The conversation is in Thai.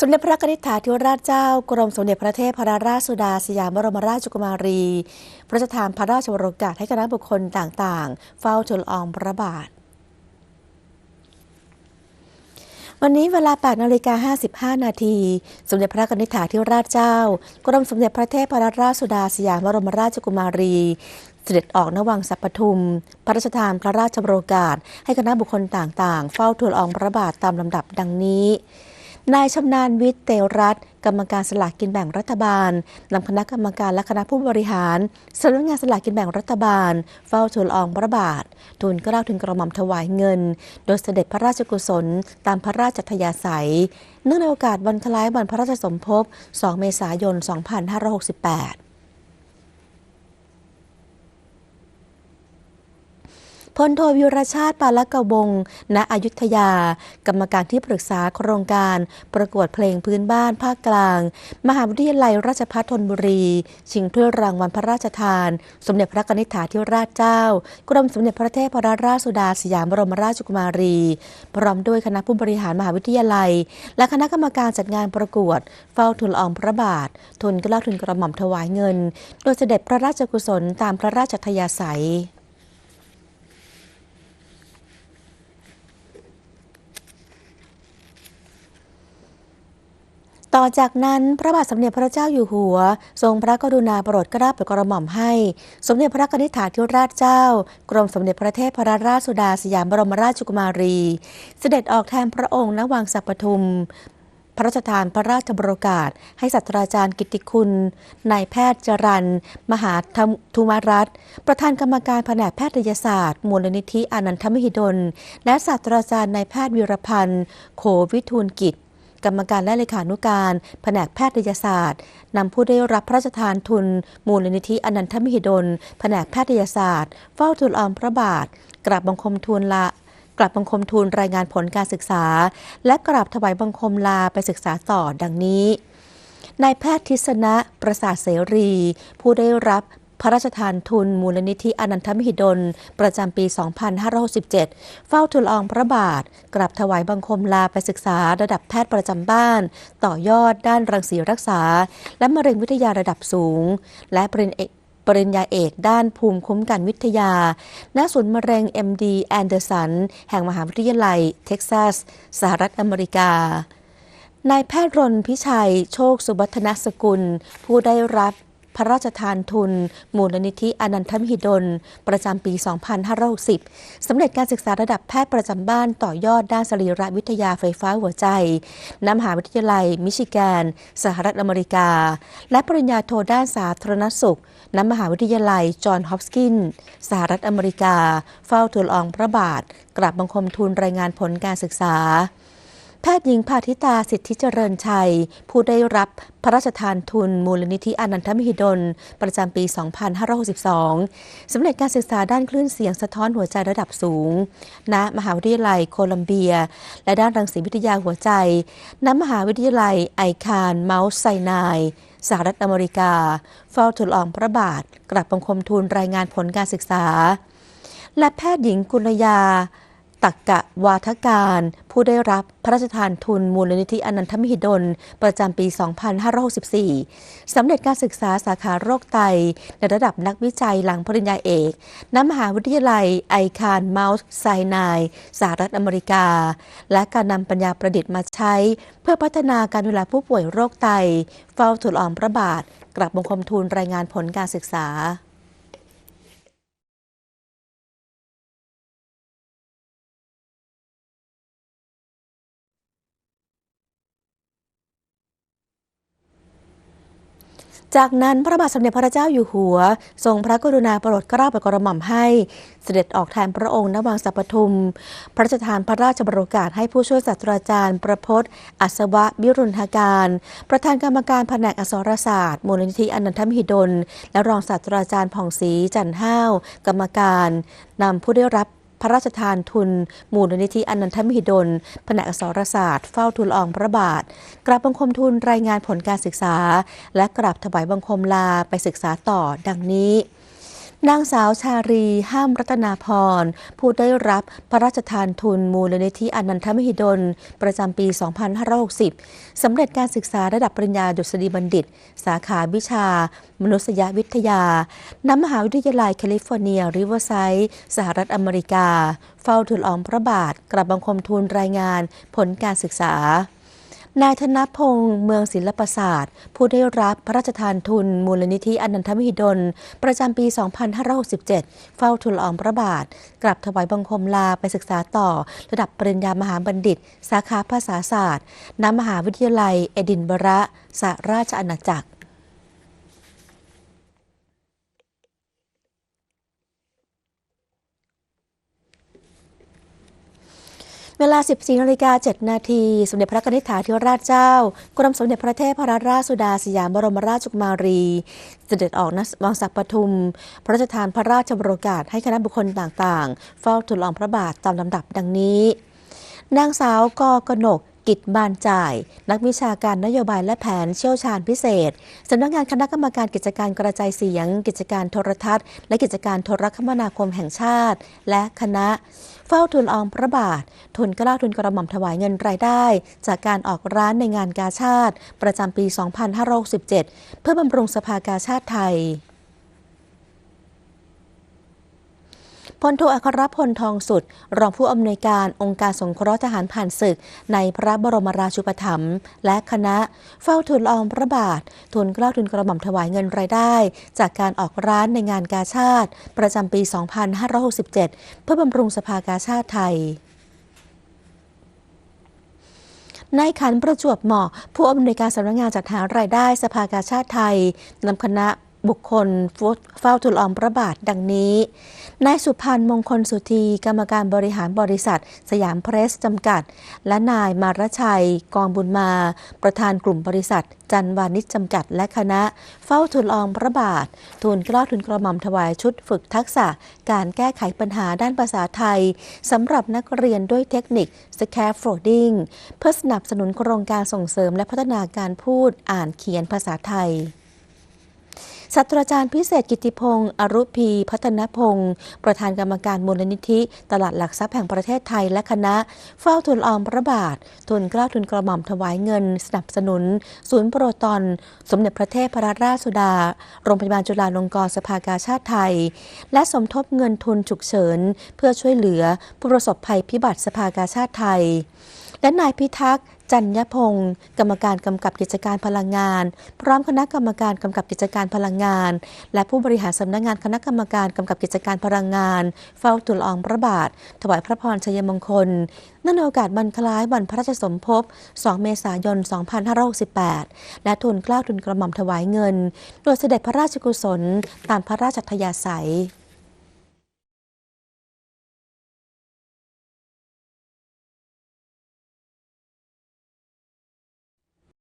สมเด็จพระนิธิถาธิราชเจ้ากรมสมเด็จพระเทพรราชสุดาสยามบรมราชกุมารี พระราชทานพระราชวโรกาสให้คณะบุคคลต่างๆ เฝ้าทูลอองพระบาท วันนี้เวลา8นาฬิกา55 นาที สมเด็จพระนิธิถาธิราชเจ้า กรมสมเด็จพระเทพรราชสุดาสยามบรมราชกุมารีเสด็จออกนวังสัปทุม พระราชทานพระราชโรกาสให้คณะบุคคลต่างๆ เฝ้าทูลอองพระบาทตามลำดับดังนี้ นายชำนาญวิทย์เตรัตกรรมการสลากกินแบ่งรัฐบาลนำคณะกรรมการและคณะผู้บริหารสำนักงานสลากกินแบ่งรัฐบาล เฝ้าทูลอองพระบาททูลเกล้าถึงกระหม่อมถวายเงิน โดยเสด็จพระราชกุศล ตามพระราชทยาศัย เนื่องในโอกาสวันคล้ายวันพระราชสมภพ 2 เมษายน 2568 พลโทวิรชาติปาลกวง ณ อยุธยา กรรมการที่ปรึกษาโครงการประกวดเพลงพื้นบ้านภาคกลาง มหาวิทยาลัยราชภัฏธนบุรี ชิงถ้วยรางวัลพระราชทาน สมเด็จพระนิธิถาธิราชเจ้า กรมสมเด็จพระเทพรราชสุดาสยามบรมราชกุมารี พร้อมด้วยคณะผู้บริหารมหาวิทยาลัย และคณะกรรมการจัดงานประกวด เฝ้าทุนอองพระบาท ทุนกล้าทุนกระหม่อมถวายเงิน โดยเสด็จพระราชกุศลตามพระราชทยาศัย ต่อจากนั้นพระบาทสมเด็จพระเจ้าอยู่หัว ทรงพระกรุณาโปรดเกล้าโปรดกระหม่อมให้ สมเด็จพระนิธิถาธิราชเจ้า กรมสมเด็จพระเทพรราชสุดาสยามบรมราชกุมารี เสด็จออกแทนพระองค์ณวังสักปทุม พระราชทานพระราชบรกาศ ให้ศาสตราจารย์กิติคุณนายแพทย์จรันมหาธุมารัตประธานกรรมการแผนกแพทยศาสตร์มูลนิธิอนันทมหิดล และศาสตราจารย์นายแพทย์วิรพันธ์ โขวิทูลกิจ กรรมการและเลขานุการ แผนกแพทยศาสตร์นำผู้ได้รับพระราชทานทุน มูลนิธิอนันทมิหิดล แผนกแพทยศาสตร์ เฝ้าทูลออมพระบาท กราบบังคมทูลละกราบบังคมทูลรายงานผลการศึกษา และกราบถวายบังคมลาไปศึกษาต่อดังนี้นายแพทย์ทิศนะประสาทเสรี ผู้ได้รับ พระราชทานทุนมูลนิธิอนันทมหิดล ประจำปี 2567 เฝ้าทูลอองพระบาท กราบถวายบังคมลาไปศึกษาระดับแพทย์ประจำบ้าน ต่อยอดด้านรังสีรักษา และมะเร็งวิทยาระดับสูง และปริญญาปริญญาเอกด้านภูมิคุ้มกันวิทยา ณ ศูนย์มะเร็ง MD แอนเดอร์สัน แห่งมหาวิทยาลัย เท็กซัส สหรัฐอเมริกา นายแพทย์รนพิชัย โชคสุบัฒนสกุล ผู้ได้รับ พระราชทานทุน มูลนิธิอนันทมหิดล ประจำปี 2560สำเร็จการศึกษาระดับแพทย์ประจำบ้านต่อยอดด้านสรีรวิทยาไฟฟ้าหัวใจน้ำหาวิทยาลัย มิชิแกน สหรัฐอเมริกา และปริญญาโทด้านสาธารณสุขนมหาวิทยาลัย จอห์นฮอปกิน สหรัฐอเมริกา เฝ้าทูลอองพระบาท กราบบังคมทูลรายงานผลการศึกษา ทย์หญิงภาธิตาสิทธิเจริญชัย ผู้ได้รับพระราชทานทุนมูลนิธิอนันทมิหิดล ประจำปี 2562 สำเร็จการศึกษาด้านคลื่นเสียงสะท้อนหัวใจระดับสูง ณ มหาวิทยาลัยโคลัมเบีย และด้านรังสีวิทยาหัวใจ ณ มหาวิทยาลัยไอคานเมาส์ไซนายสหรัฐอเมริกา เฝ้าทูลอองพระบาทกราบบังคมทูลรายงานผลการศึกษา และแพทย์หญิงกุลยาตักกะ วาทการ ผู้ได้รับพระราชทานทุนมูลนิธิอนันทมิหิดล ประจำปี 2564 สำเร็จการศึกษาสาขาโรคไต ในระดับนักวิจัยหลังปริญญาเอกณมหาวิทยาลัยไอคานเมาส์ไซนายสหรัฐอเมริกา และการนำปัญญาประดิษฐ์มาใช้ เพื่อพัฒนาการดูแลผู้ป่วยโรคไต เฝ้าทูลออมพระบาท กลับบังคมทูลรายงานผลการศึกษา จากนั้นพระบาทสมเด็จพระเจ้าอยู่หัว ทรงพระกรุณาโปรดเกล้าโปรดกระหม่อมให้ เสด็จออกแทนพระองค์ณวังสัปทุม พระราชทานพระราชบรกาศให้ผู้ช่วยศาสตราจารย์ ประพศอัศวะบิรุณาการ ประธานกรรมการแผนกอักษรศาสตร์ มูลนิธิอนันทมหิดล และรองศาสตราจารย์ผ่องศรีจันห้าว กรรมการนำผู้ได้รับ พระราชทานทุน มูลนิธิอนันทมิหิดลแผนกอักษรศาสตร์ เฝ้าทูลอองพระบาท กราบบังคมทุนรายงานผลการศึกษา และกราบถวายบังคมลาไปศึกษาต่อดังนี้ นางสาวชารีห้ามรัตนาพร ผู้ได้รับพระราชทานทุนมูลนิธิอนันทมหิดล ประจำปี 2560 สำเร็จการศึกษาระดับปริญญาดุษฎีบัณฑิต สาขาวิชา มนุษยวิทยา ณ มหาวิทยาลัยแคลิฟอร์เนีย ริเวอร์ไซด์ สหรัฐอเมริกา เฝ้าทูลออมพระบาทกราบบังคมทูลรายงานผลการศึกษา นายธนพงศ์เมืองศิลปศาสตร์ ผู้ได้รับพระราชทานทุนมูลนิธิอนันทมหิดล ประจำปี 2567 เฝ้าทูลลอองพระบาท กลับถวายบังคมลาไปศึกษาต่อ ระดับปริญญามหาบัณฑิต สาขาภาษาศาสตร์ณมหาวิทยาลัย เอดินบระสหราชอาณาจักร เวลา 14นาฬิกา7นาที สมเด็จพระนิธิถาธิราชเจ้า กรมสมเด็จพระเทพรัตนราชสุดาสยามบรมราชกุมารี เสด็จออกนวังสักปทุม พระราชทานพระราชบรกาศให้คณะบุคคลต่างๆ เฝ้าทูลละอองพระบาทตามลำดับดังนี้ นางสาวกกนก กิจบานจ่าย นักวิชาการนโยบายและแผนเชี่ยวชาญพิเศษสำนักงานคณะกรรมการกิจการกระจายเสียง กิจการโทรทัศน์ และกิจการโทรคมนาคมแห่งชาติ และคณะ เฝ้าทูลละอองพระบาท ทุนกล้าทุนกระหม่อมถวายเงินรายได้ จากการออกร้านในงานกาชาติ ประจำปี 2567 เพื่อบำรุงสภากาชาติไทย พลโทอัครพลทองสุด รองผู้อำนวยการองค์การสงเคราะห์ทหารผ่านศึก ในพระบรมราชูปถัมภ์และคณะ เฝ้าทูลอองพระบาททุนเกล้าทุนกระหม่อมถวายเงินรายได้ จากการออกร้านในงานกาชาติ ประจำปี 2567 เพื่อบำรุงสภากาชาติไทยนายขันประจวบเหมาะ ผู้อำนวยการสำนักงานจัดหารายได้สภากาชาติไทยนำคณะ บุคคลเฝ้าทูลอองพระบาทดังนี้ นายสุพันธ์มงคลสุธีกรรมการบริหารบริษัท สยามเพรสจำกัด และนายมารชัย กองบุญมา ประธานกลุ่มบริษัท จันวานิชจำกัดและคณะ เฝ้าทูลอองพระบาท ทูลกล้าทุนกระหม่อมถวายชุดฝึกทักษะ การแก้ไขปัญหาด้านภาษาไทยสำหรับนักเรียนด้วยเทคนิค scaffolding เพื่อสนับสนุนโครงการส่งเสริมและพัฒนาการพูดอ่านเขียนภาษาไทย ศาสตราจารย์พิเศษกิติพงศ์อรุพี พัฒนพงศ์ประธานกรรมการมูลนิธิ ตลาดหลักทรัพย์แห่งประเทศไทยและคณะ เฝ้าทุนออมพระบาททุนเกล้าทุนกระหม่อมถวายเงิน สนับสนุน ศูนย์โปรตอน สมเด็จพระเทพรราชสุดา โรงพยาบาลจุฬาลงกรณ์สภากาชาติไทย และสมทบเงินทุนฉุกเฉิน เพื่อช่วยเหลือผู้ประสบภัยพิบัติสภากาชาติไทยและนายพิทักษ์ จันยพงศ์กรรมการกำกับกิจการพลังงาน พร้อมคณะกรรมการกำกับกิจการพลังงาน และผู้บริหารสำนักงงานคณะกรรมการกำกับกิจการพลังงาน เฝ้าตุลอองพระบาท ถวายพระพรชัยมงคลนื่นโอกาสวันคล้ายวันพระราชสมภพ 2 เมษายน 2568 และทุนเกล้าทุนกระหม่อมถวายเงิน โดยเสด็จพระราชกุศลตามพระราชทยาศัย